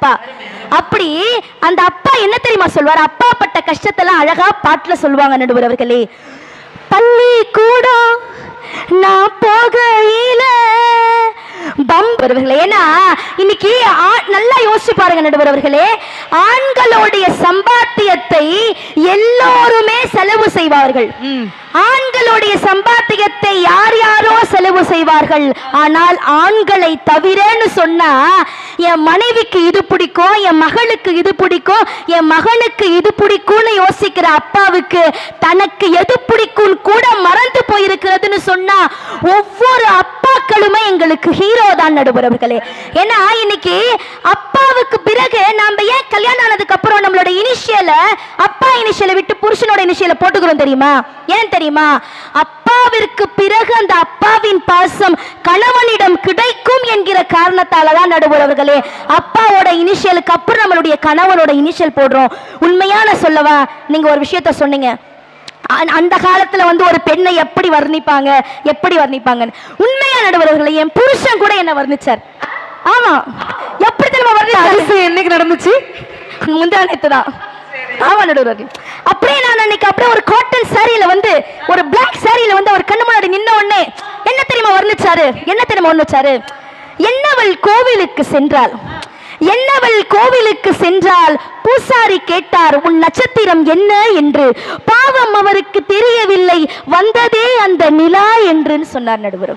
அப்பா. அப்படி அந்த அப்பா என்ன தெரியுமா சொல்வார்? அப்பா பட்ட கஷ்டத்தெல்லாம் அழகா பாட்டுல சொல்லுவாங்க நடுவர் அவர்களே. பள்ளி கூடம் நான் போகையில பம்ப் அவர்களே ஏன்னா இன்னைக்கு நல்லா யோசிச்சு பாருங்க நடுவர் அவர்களே. ஆண்களுடைய சம்பாத்தியத்தை எல்லோருமே செலவு செய்வார்கள். ஆண்களுடைய சம்பாத்தியத்தை யார் யாரோ செலவு செய்வார்கள். ஆனால் ஆண்களை தவிரன்னு சொன்னா என் மனைவிக்கு இது பிடிக்கும் என் மகளுக்கு இது பிடிக்கும் என் மகனுக்கு இது பிடிக்கும்னு யோசிக்கிற அப்பாவுக்கு தனக்கு எது பிடிக்கும் கூட மறந்து போயிருக்கிறதுன்னு சொன்னா ஒவ்வொரு அப்பாக்களுமே எங்களுக்கு ஹீரோ தான் நடுபுறவர்களே ஏன்னா இன்னைக்கு அப்பாவுக்கு பிறகு நாம ஏன் கல்யாணம் ஆனதுக்கு அப்புறம் நம்மளோட இனிஷியல அப்பா இனிஷியலை விட்டு புருஷனோட இனிஷியலை போட்டுக்கிறோம் தெரியுமா? ஏன் தெரியுமா? அப்பா அப்பாவிற்கு பிறகு அந்த அப்பாவின் பாசம் கணவனிடம் கிடைக்கும் என்கிற காரணத்தால தான் நடுவர் அவர்களே அப்பாவோட இனிஷியலுக்கு அப்புறம் நம்மளுடைய கணவனோட இனிஷியல் போடுறோம். உண்மையான சொல்லவா? நீங்க ஒரு விஷயத்த சொன்னீங்க. அந்த காலத்துல வந்து ஒரு பெண்ணை எப்படி வர்ணிப்பாங்க? எப்படி வர்ணிப்பாங்கன்னு. உண்மையா நடுவர்களே என் புருஷன் கூட என்ன வர்ணிச்சார். ஆமா. எப்படி தெரியுமா வர்ணிச்சாரு? என்னைக்கு நடந்துச்சு? முந்தா நேத்து தான் ஆமா நடுவர் அப்படியே அன்னைக்கு அப்படியே ஒரு காட்டன் சாரியில வந்து ஒரு பிளாக் சாரியில வந்து அவர் கண்ணு முன்னாடி நின்ன உடனே என்ன தெரியுமா வர்ணிச்சாரு என்ன தெரியுமா வர்ணிச்சாரு என்னவள் கோவிலுக்கு சென்றாள்? என்னவள் கோவிலுக்கு சென்றால் பூசாரி கேட்டார் உன் நட்சத்திரம் என்ன என்று? பாவம் அவருக்கு தெரியவில்லை வந்ததே அந்த நிலா என்று சொன்னார் நடுவர்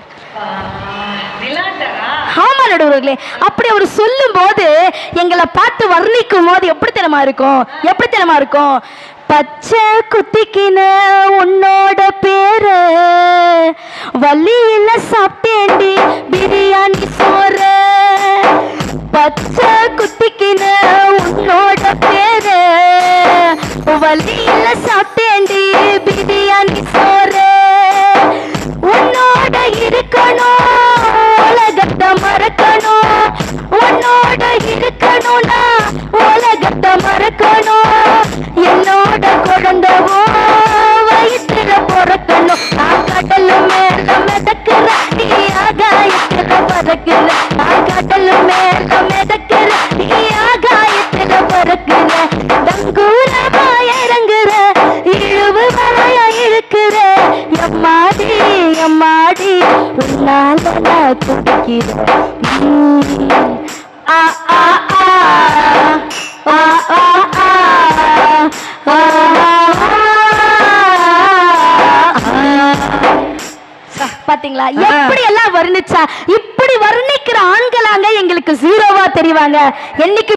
ஆமா நடுவர்களே அப்படி அவர் சொல்லும் போது எங்களை பார்த்து வர்ணிக்கும் போது எப்படி தினமா இருக்கும்? எப்படி தினமா இருக்கும்? பச்சை குத்திக்கின உன்னோட பேரு. வள்ளியில சாப்பிட்டேண்டி பிரியாணி சோறு. பச்சை குத்திக்கின உன்னோட பேரு. வள்ளியில சாப்பிட்டேண்டி நடனமாடி உன்னால் துடிக்கிற பாத்தீங்களா எப்படி எல்லாம் வர்ணிச்சா இப்படி வர்ணிக்கிற ஆண்களாங்க எங்களுக்கு ஜீரோவா தெரிவாங்க என்னைக்கு